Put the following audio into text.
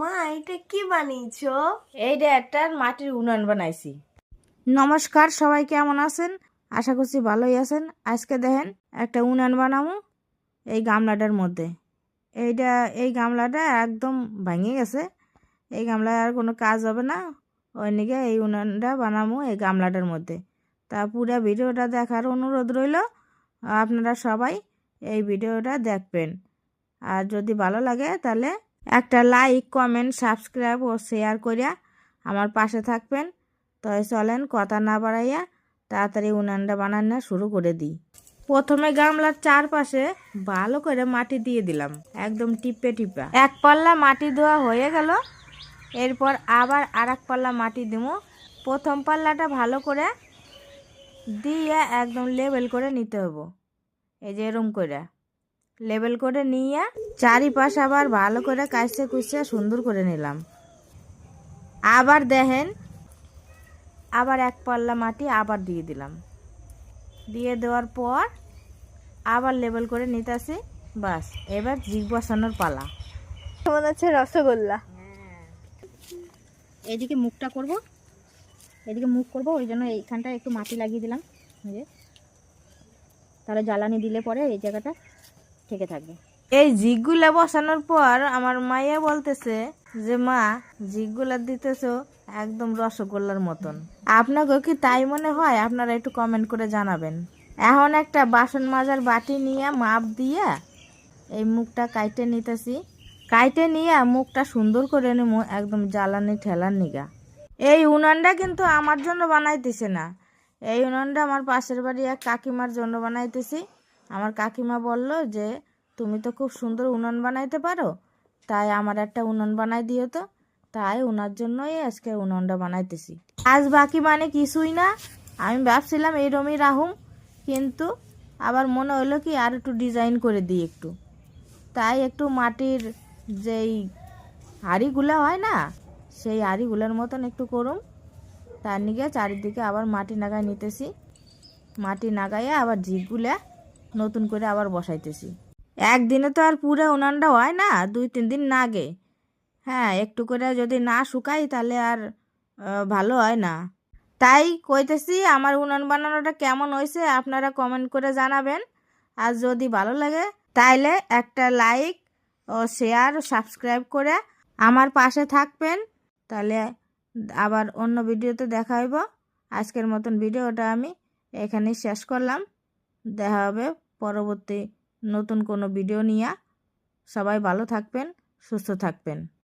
মা এটা কি বানিয়েছো? এইটা একটা মাটির উনান বানাইছি। নমস্কার সবাই কেমন আছেন? আশা করছি ভালোই আছেন। আজকে দেখেন একটা উনান বানাবো এই গামলাটার মধ্যে। এইটা এই গামলাটা একদম ভেঙে গেছে। এই গামলায় আর কোনো কাজ হবে না। ওই নিকে এই উনানটা বানাবো এই গামলাটার মধ্যে। তা পুরো ভিডিওটা দেখার অনুরোধ রইল আপনারা সবাই এই ভিডিওটা দেখবেন। আর যদি ভালো লাগে তাহলে একটা লাইক কমেন্ট সাবস্ক্রাইব ও শেয়ার করিয়া আমার পাশে থাকবেন। তবে চলেন কথা না বাড়াইয়া তাড়াতাড়ি উনানটা বানানো শুরু করে দিই। প্রথমে গামলার চারপাশে ভালো করে মাটি দিয়ে দিলাম, একদম টিপে টিপা। এক পাল্লা মাটি দেওয়া হয়ে গেল, এরপর আবার আর এক পাল্লা মাটি দিব। প্রথম পাল্লাটা ভালো করে দিয়ে একদম লেবেল করে নিতে হব এই যে এরম করে। লেবেল করে নিয়ে চারিপাশ আবার ভালো করে কাইসে কুচে সুন্দর করে নিলাম। আবার দেখেন আবার এক পাল্লা মাটি আবার দিয়ে দিলাম। দিয়ে দেওয়ার পর আবার লেবেল করে নিতেছি বাস। এবার জিগ বসানোর পালা। মনে হচ্ছে রসগোল্লা? এদিকে মুখটা করব। এদিকে মুখ করব ওই জন্য এইখানটা একটু মাটি লাগিয়ে দিলাম। তাহলে জ্বালানি দিলে পরে এই জায়গাটা থেকে থাকবে এই জিগগুলা বসানোর পর আমার মাইয়া বলতেছে যে, মা, জিগগুলা দিতেছ একদম রসগোল্লার মতন। আপনাকে কি তাই মনে হয়? আপনারা একটু কমেন্ট করে জানাবেন। এখন একটা বাসন মাজার বাটি নিয়ে মাপ দিয়ে এই মুখটা কাইটে নিতেছি। কাইটে নিয়ে মুখটা সুন্দর করে নিব একদম জ্বালানি ঠেলার নিগা। এই উনানটা কিন্তু আমার জন্য বানাইতেছে না। এই উনানটা আমার পাশের বাড়ি এক কাকিমার জন্য বানাইতেছি। আমার কাকিমা বলল যে, তুমি তো খুব সুন্দর উনান বানাইতে পারো। তাই আমার একটা উনান বানাই দিও তো। তাই ওনার জন্যই আজকে উনানটা বানাইতেছি। আজ বাকি মানে কিছুই না। আমি ভাবছিলাম এইরমই রাহুম, কিন্তু আবার মনে হলো কি আর একটু ডিজাইন করে দিই একটু। তাই একটু মাটির যেই হাঁড়িগুলো হয় না, সেই হাঁড়িগুলোর মতন একটু করুম। তার নিকে চারিদিকে আবার মাটি নাগায় নিতেছি। মাটি নাগাইয়ে আবার জিগুলা নতুন করে আবার বসাইতেছি। একদিনে তো আর পুরো উনানটা হয় না, দুই তিন দিন নাগে। হ্যাঁ একটু করে যদি না শুকাই তাহলে আর ভালো হয় না। তাই কইতেছি আমার উনান বানানোটা কেমন হয়েছে আপনারা কমেন্ট করে জানাবেন। আর যদি ভালো লাগে তাইলে একটা লাইক ও শেয়ার সাবস্ক্রাইব করে আমার পাশে থাকবেন। তাহলে আবার অন্য ভিডিওতে দেখা হইব। আজকের মতন ভিডিওটা আমি এখানেই শেষ করলাম। দেখা হবে পরবর্তী নতুন কোনো ভিডিও নিয়ে। সবাই ভালো থাকবেন সুস্থ থাকবেন।